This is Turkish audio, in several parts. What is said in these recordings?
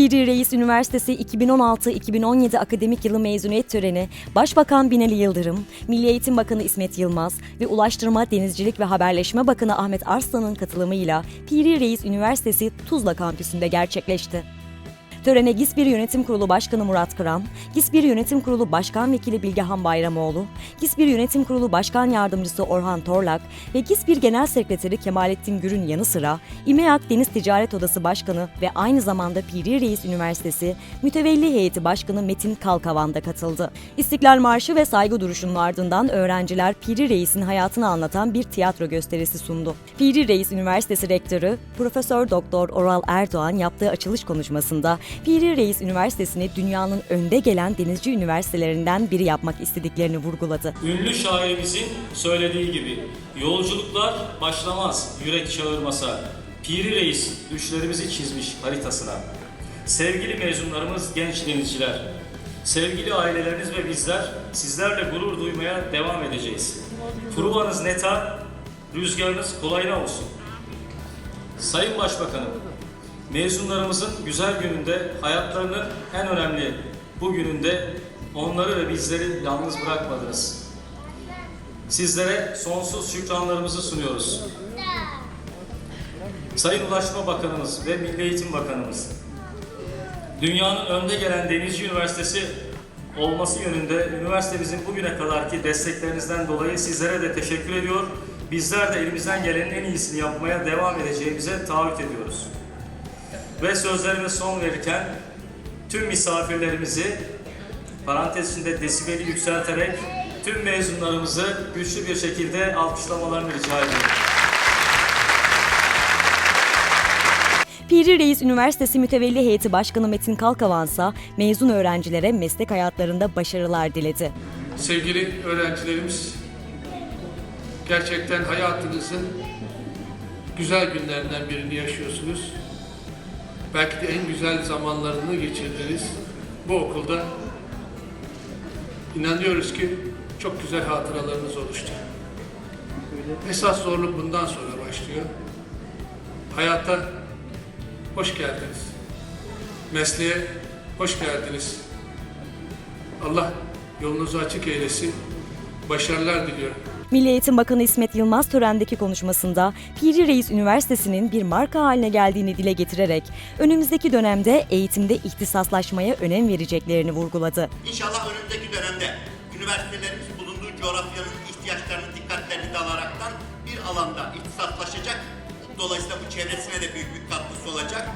Piri Reis Üniversitesi 2016-2017 akademik yılı mezuniyet töreni Başbakan Binali Yıldırım, Milli Eğitim Bakanı İsmet Yılmaz ve Ulaştırma, Denizcilik ve Haberleşme Bakanı Ahmet Arslan'ın katılımıyla Piri Reis Üniversitesi Tuzla kampüsünde gerçekleşti. Törene GİSBİR Yönetim Kurulu Başkanı Murat Kıran, GİSBİR Yönetim Kurulu Başkan Vekili Bilgehan Bayramoğlu, GİSBİR Yönetim Kurulu Başkan Yardımcısı Orhan Torlak ve GİSBİR Genel Sekreteri Kemalettin Gür'ün yanı sıra İMEAK Deniz Ticaret Odası Başkanı ve aynı zamanda Piri Reis Üniversitesi Mütevelli Heyeti Başkanı Metin Kalkavan da katıldı. İstiklal Marşı ve saygı duruşunun ardından öğrenciler Piri Reis'in hayatını anlatan bir tiyatro gösterisi sundu. Piri Reis Üniversitesi Rektörü Profesör Doktor Oral Erdoğan yaptığı açılış konuşmasında Piri Reis Üniversitesi'ni dünyanın önde gelen denizci üniversitelerinden biri yapmak istediklerini vurguladı. Ünlü şairimizin söylediği gibi yolculuklar başlamaz yürek çağırmasa. Piri Reis düşlerimizi çizmiş haritasına. Sevgili mezunlarımız genç denizciler, sevgili aileleriniz ve bizler sizlerle gurur duymaya devam edeceğiz. Provanız neta, rüzgarınız kolayına olsun. Sayın Başbakanım, mezunlarımızın güzel gününde, hayatlarının en önemli bu gününde onları ve bizleri yalnız bırakmadınız. Sizlere sonsuz şükranlarımızı sunuyoruz. Sayın Ulaşma Bakanımız ve Milli Eğitim Bakanımız, dünyanın önde gelen denizci üniversitesi olması yönünde üniversitemizin bugüne kadarki desteklerinizden dolayı sizlere de teşekkür ediyor. Bizler de elimizden gelenin en iyisini yapmaya devam edeceğimize taahhüt ediyoruz. Ve sözlerime son verirken tüm misafirlerimizi parantez içinde desibeli yükselterek tüm mezunlarımızı güçlü bir şekilde alkışlamalarını rica ediyorum. Piri Reis Üniversitesi Mütevelli Heyeti Başkanı Metin Kalkavansa mezun öğrencilere meslek hayatlarında başarılar diledi. Sevgili öğrencilerimiz, gerçekten hayatınızın güzel günlerinden birini yaşıyorsunuz. Belki de en güzel zamanlarını geçirdiniz bu okulda. İnanıyoruz ki çok güzel hatıralarınız oluştu. Esas zorluk bundan sonra başlıyor. Hayata hoş geldiniz. Mesleğe hoş geldiniz. Allah yolunuzu açık eylesin. Başarılar diliyorum. Milli Eğitim Bakanı İsmet Yılmaz törendeki konuşmasında Piri Reis Üniversitesi'nin bir marka haline geldiğini dile getirerek önümüzdeki dönemde eğitimde ihtisaslaşmaya önem vereceklerini vurguladı. İnşallah önümüzdeki dönemde üniversitelerimiz bulunduğu coğrafyanın ihtiyaçlarını dikkatlerini de alaraktan bir alanda ihtisaslaşacak. Dolayısıyla bu çevresine de büyük bir katkısı olacak.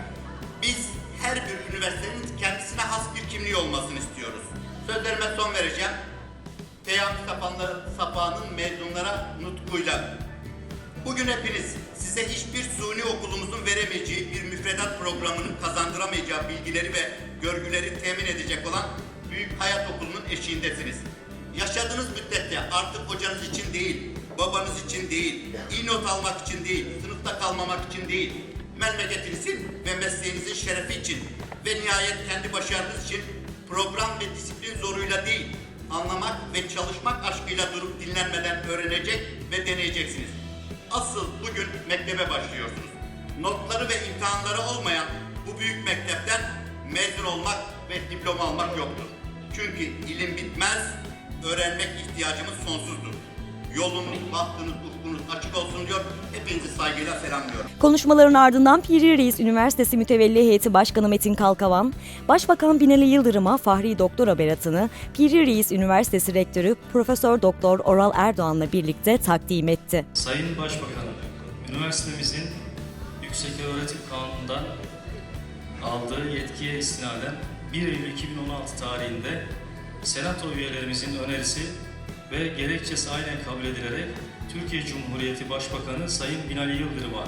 Biz her bir üniversitenin kendisine has bir kimliği olmasını istiyoruz. Sözlerime son vereceğim. Peyami Sapa'nın mezunlara nutkuyla. Bugün hepiniz size hiçbir suni okulumuzun veremeyeceği bir müfredat programının kazandıramayacağı bilgileri ve görgüleri temin edecek olan Büyük Hayat Okulu'nun eşiğindesiniz. Yaşadığınız müddetçe artık hocanız için değil, babanız için değil, iyi not almak için değil, sınıfta kalmamak için değil, memleketinizin ve mesleğinizin şerefi için ve nihayet kendi başarınız için program ve disiplin zoruyla değil, anlamak ve çalışmak aşkıyla durup dinlenmeden öğrenecek ve deneyeceksiniz. Asıl bugün mektebe başlıyorsunuz. Notları ve imtihanları olmayan bu büyük mektepten mezun olmak ve diploma almak yoktur. Çünkü ilim bitmez, öğrenmek ihtiyacımız sonsuzdur. Yolunuz, bahtınız, açık olsun diyor. Hepinizi saygıyla selamlıyorum. Konuşmaların ardından Piri Reis Üniversitesi Mütevelli Heyeti Başkanı Metin Kalkavan, Başbakan Binali Yıldırım'a Fahri Doktora beratını Piri Reis Üniversitesi Rektörü Profesör Doktor Oral Erdoğan'la birlikte takdim etti. Sayın Başbakanım, üniversitemizin Yükseköğretim Kanunu'ndan aldığı yetkiye istinaden 1 Eylül 2016 tarihinde Senato üyelerimizin önerisi ve gerekçesi aynen kabul edilerek Türkiye Cumhuriyeti Başbakanı Sayın Binali Yıldırım'a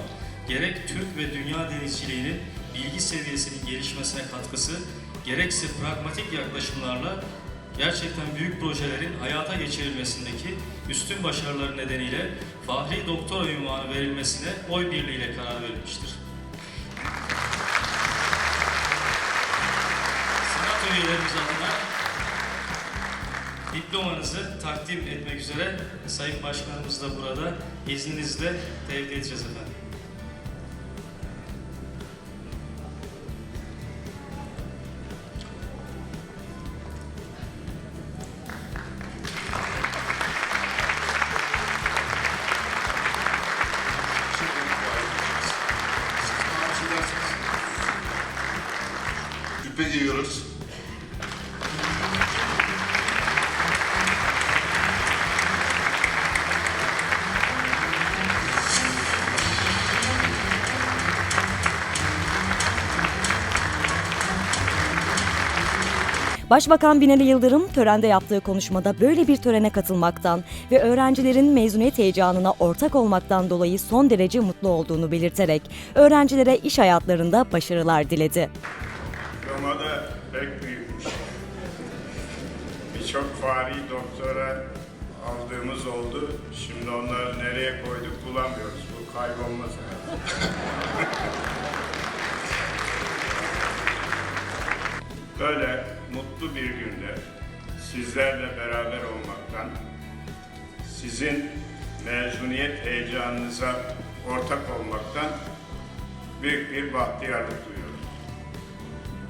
gerek Türk ve dünya denizciliğinin bilgi seviyesinin gelişmesine katkısı, gerekse pragmatik yaklaşımlarla gerçekten büyük projelerin hayata geçirilmesindeki üstün başarıları nedeniyle Fahri Doktora ünvanı verilmesine oy birliğiyle karar verilmiştir. Senato üyelerimiz adına diplomanızı takdim etmek üzere Sayın Başkanımız da burada izninizle tevdi edeceğiz efendim. Başbakan Binali Yıldırım törende yaptığı konuşmada böyle bir törene katılmaktan ve öğrencilerin mezuniyet heyecanına ortak olmaktan dolayı son derece mutlu olduğunu belirterek öğrencilere iş hayatlarında başarılar diledi. Roma da pek büyükmüş. Birçok fari doktora aldığımız oldu. Şimdi onları nereye koyduk bulamıyoruz. Bu kaybolmaz Böyle mutlu bir günde sizlerle beraber olmaktan, sizin mezuniyet heyecanınıza ortak olmaktan büyük bir bahtiyarlık duyuyorum.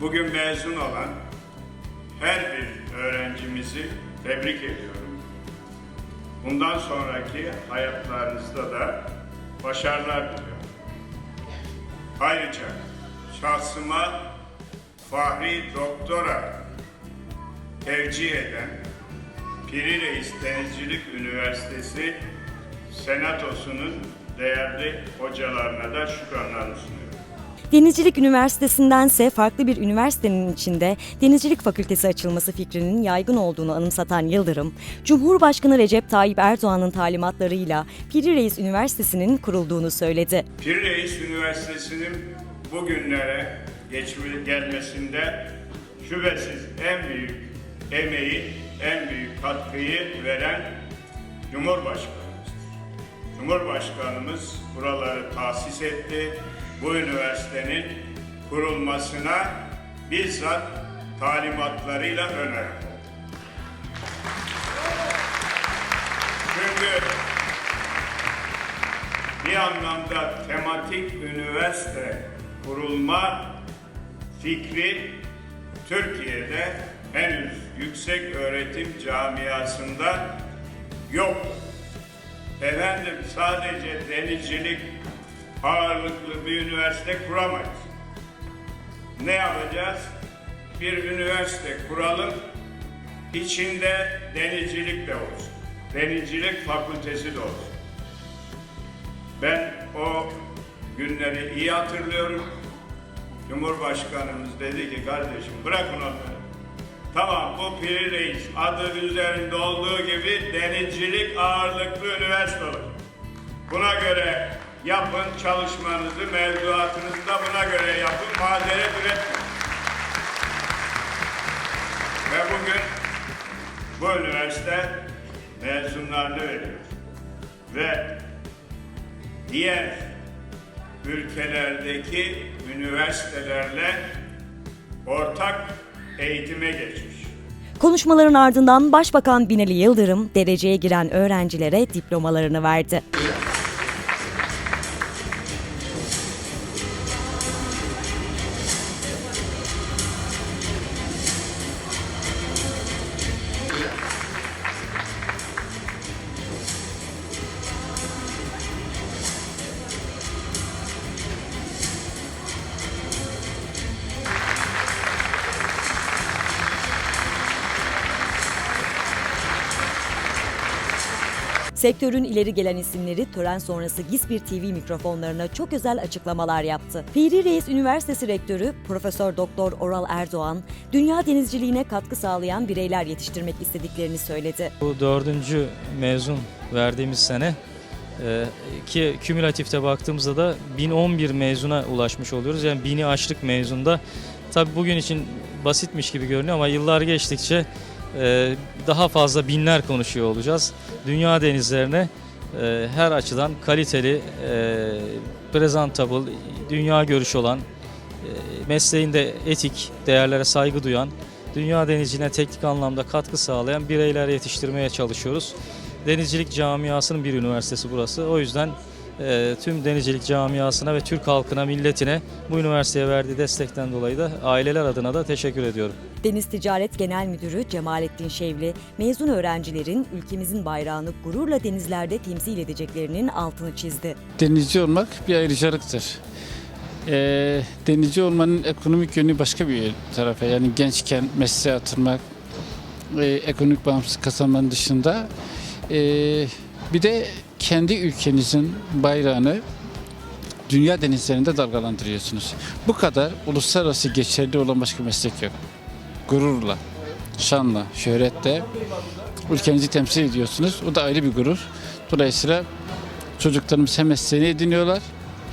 Bugün mezun olan her bir öğrencimizi tebrik ediyorum. Bundan sonraki hayatlarınızda da başarılar diliyorum. Ayrıca şahsıma Fahri Doktora tercih eden Piri Reis Denizcilik Üniversitesi Senatosu'nun değerli hocalarına da şükranlarımı sunuyorum. Denizcilik Üniversitesi'ndense farklı bir üniversitenin içinde Denizcilik Fakültesi açılması fikrinin yaygın olduğunu anımsatan Yıldırım, Cumhurbaşkanı Recep Tayyip Erdoğan'ın talimatlarıyla Piri Reis Üniversitesi'nin kurulduğunu söyledi. Pir Reis Üniversitesi'nin bugünlere geçme, gelmesinde şüphesiz en büyük emeği, en büyük katkıyı veren Cumhurbaşkanımızdır. Cumhurbaşkanımız buraları tahsis etti. Bu üniversitenin kurulmasına bizzat talimatlarıyla öner. Çünkü bir anlamda tematik üniversite kurulma fikri Türkiye'de henüz yüksek öğretim camiasında yok. Efendim sadece denizcilik ağırlıklı bir üniversite kuramayız. Ne yapacağız? Bir üniversite kuralım, içinde denizcilik de olsun. Denizcilik fakültesi de olsun. Ben o günleri iyi hatırlıyorum. Cumhurbaşkanımız dedi ki kardeşim bırakın onları. Tamam bu Piri Reis adı üzerinde olduğu gibi denizcilik ağırlıklı üniversite olur. Buna göre yapın çalışmanızı, mevzuatınızı da buna göre yapın, mazeret üretmeyin. Ve bugün bu üniversite mezunlarını veriyor. Ve diğer ülkelerdeki üniversitelerle ortak eğitime geçmiş. Konuşmaların ardından Başbakan Binali Yıldırım dereceye giren öğrencilere diplomalarını verdi. Sektörün ileri gelen isimleri tören sonrası GİS1 TV mikrofonlarına çok özel açıklamalar yaptı. Piri Reis Üniversitesi Rektörü Profesör Doktor Oral Erdoğan, dünya denizciliğine katkı sağlayan bireyler yetiştirmek istediklerini söyledi. Bu dördüncü mezun verdiğimiz sene e, ki kümülatifte baktığımızda da 1011 mezuna ulaşmış oluyoruz. Yani bini aştık mezunda. Tabi bugün için basitmiş gibi görünüyor ama yıllar geçtikçe e, daha fazla binler konuşuyor olacağız. Dünya denizlerine e, her açıdan kaliteli, e, presentable, dünya görüşü olan, e, mesleğinde etik değerlere saygı duyan, dünya denizciliğine teknik anlamda katkı sağlayan bireyler yetiştirmeye çalışıyoruz. Denizcilik camiasının bir üniversitesi burası. O yüzden tüm denizcilik camiasına ve Türk halkına, milletine bu üniversiteye verdiği destekten dolayı da aileler adına da teşekkür ediyorum. Deniz Ticaret Genel Müdürü Cemalettin Şevli, mezun öğrencilerin ülkemizin bayrağını gururla denizlerde temsil edeceklerinin altını çizdi. denizci olmak bir ayrıcalıktır. Ee, denizci olmanın ekonomik yönü başka bir tarafa. Yani gençken mesleğe atılmak, e, ekonomik bağımsız kazanmanın dışında e, bir de kendi ülkenizin bayrağını dünya denizlerinde dalgalandırıyorsunuz. Bu kadar uluslararası geçerli olan başka meslek yok. Gururla, şanla, şöhretle ülkenizi temsil ediyorsunuz. O da ayrı bir gurur. Dolayısıyla çocuklarımız hem mesleğini ediniyorlar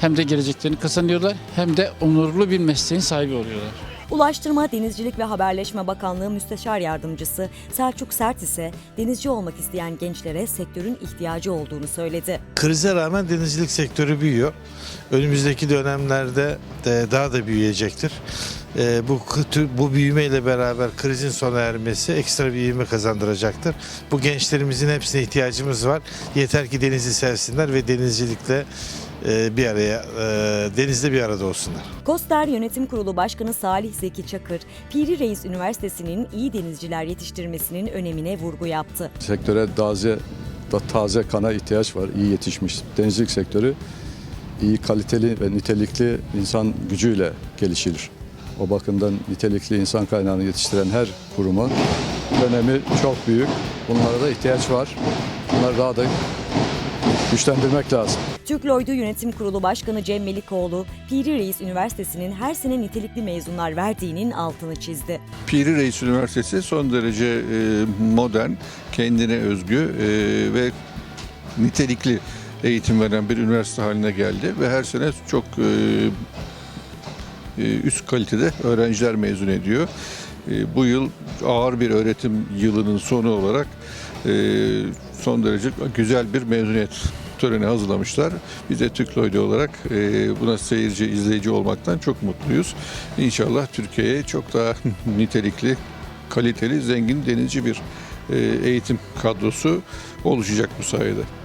hem de geleceklerini kazanıyorlar hem de onurlu bir mesleğin sahibi oluyorlar. Ulaştırma, Denizcilik ve Haberleşme Bakanlığı Müsteşar Yardımcısı Selçuk Sert ise denizci olmak isteyen gençlere sektörün ihtiyacı olduğunu söyledi. Krize rağmen denizcilik sektörü büyüyor. Önümüzdeki dönemlerde de daha da büyüyecektir. Ee, bu bu büyümeyle beraber krizin sona ermesi ekstra bir ivme kazandıracaktır. Bu gençlerimizin hepsine ihtiyacımız var. Yeter ki denizi sevsinler ve denizcilikle bir araya e, denizde bir arada olsunlar. Koster Yönetim Kurulu Başkanı Salih Zeki Çakır, Piri Reis Üniversitesi'nin iyi denizciler yetiştirmesinin önemine vurgu yaptı. sektöre taze da taze kana ihtiyaç var. İyi yetişmiş denizcilik sektörü iyi kaliteli ve nitelikli insan gücüyle gelişir. O bakımdan nitelikli insan kaynağını yetiştiren her kurumun önemi çok büyük. Bunlara da ihtiyaç var. Bunları daha da güçlendirmek lazım. Türk Lloyd'u Yönetim Kurulu Başkanı Cem Melikoğlu, Piri Reis Üniversitesi'nin her sene nitelikli mezunlar verdiğinin altını çizdi. Piri Reis Üniversitesi son derece e, modern, kendine özgü e, ve nitelikli eğitim veren bir üniversite haline geldi ve her sene çok e, üst kalitede öğrenciler mezun ediyor. Bu yıl ağır bir öğretim yılının sonu olarak son derece güzel bir mezuniyet töreni hazırlamışlar. Biz de Türk Lloyd olarak e, buna seyirci, izleyici olmaktan çok mutluyuz. İnşallah Türkiye'ye çok daha nitelikli, kaliteli, zengin, denizci bir e, eğitim kadrosu oluşacak bu sayede.